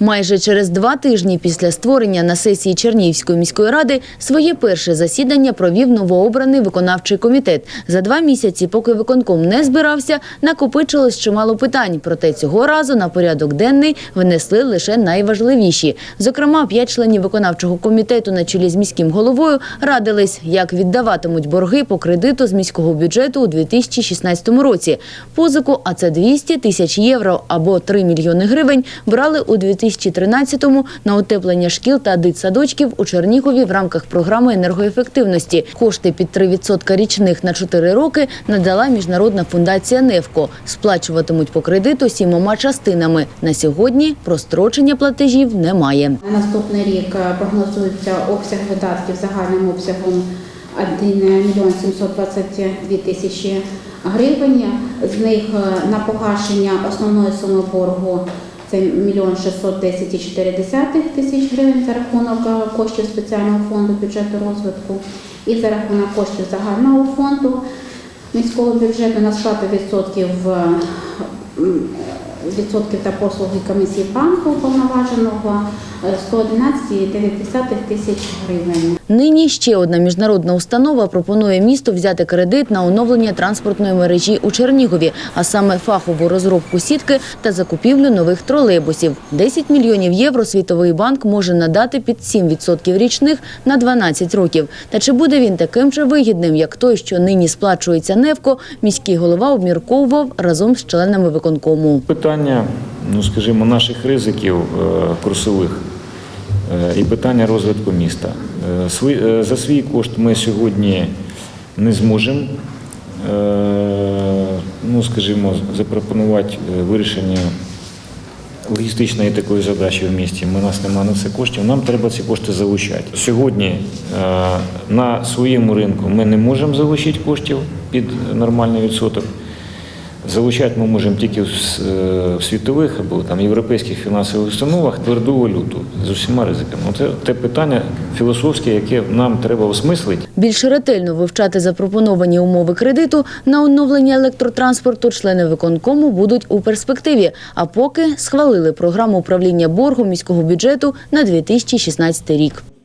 Майже через два тижні після створення на сесії Чернігівської міської ради своє перше засідання провів новообраний виконавчий комітет. За два місяці, поки виконком не збирався, накопичилось чимало питань. Проте цього разу на порядок денний внесли лише найважливіші. Зокрема, п'ять членів виконавчого комітету на чолі з міським головою радились, як віддаватимуть борги по кредиту з міського бюджету у 2016 році. Позику, а це 200 тисяч євро або 3 мільйони гривень, брали у 2013-му на утеплення шкіл та дитсадочків у Чернігові в рамках програми енергоефективності. Кошти під 3% річних на 4 роки надала міжнародна фундація «Невко». Сплачуватимуть по кредиту сімома частинами. На сьогодні прострочення платежів немає. На наступний рік е, прогнозується обсяг видатків загальним обсягом 1 мільйон 722 тисячі гривень. З них е, на погашення основної суми боргу це мільйон 610,4 тисяч гривень за рахунок е, коштів спеціального фонду бюджету розвитку і за рахунок коштів загального фонду міського бюджету на сплату відсотків е, відсотків та послуги комісії банку уповноваженого е, 111,9 тисяч гривень. Нині ще одна міжнародна установа пропонує місту взяти кредит на оновлення транспортної мережі у Чернігові, а саме фахову розробку сітки та закупівлю нових тролейбусів. 10 мільйонів євро Світовий банк може надати під 7% річних на 12 років. Та чи буде він таким же вигідним, як той, що нині сплачується Невко, міський голова обмірковував разом з членами виконкому. Питання, ну скажімо, наших ризиків е, курсових е, і питання розвитку міста. Е, За свій кошт ми сьогодні не зможемо, ну скажімо, запропонувати вирішення логістичної такої задачі в місті. У нас немає на це коштів. Нам треба ці кошти залучати. Сьогодні на своєму ринку ми не можемо залучити коштів під нормальний відсоток. Залучати ми можемо тільки в, е, в світових або там європейських фінансових установах тверду валюту з усіма ризиками. Це те питання філософське, яке нам треба осмислити. Більш ретельно вивчати запропоновані умови кредиту на оновлення електротранспорту члени виконкому будуть у перспективі. А поки схвалили програму управління боргу міського бюджету на 2016 рік.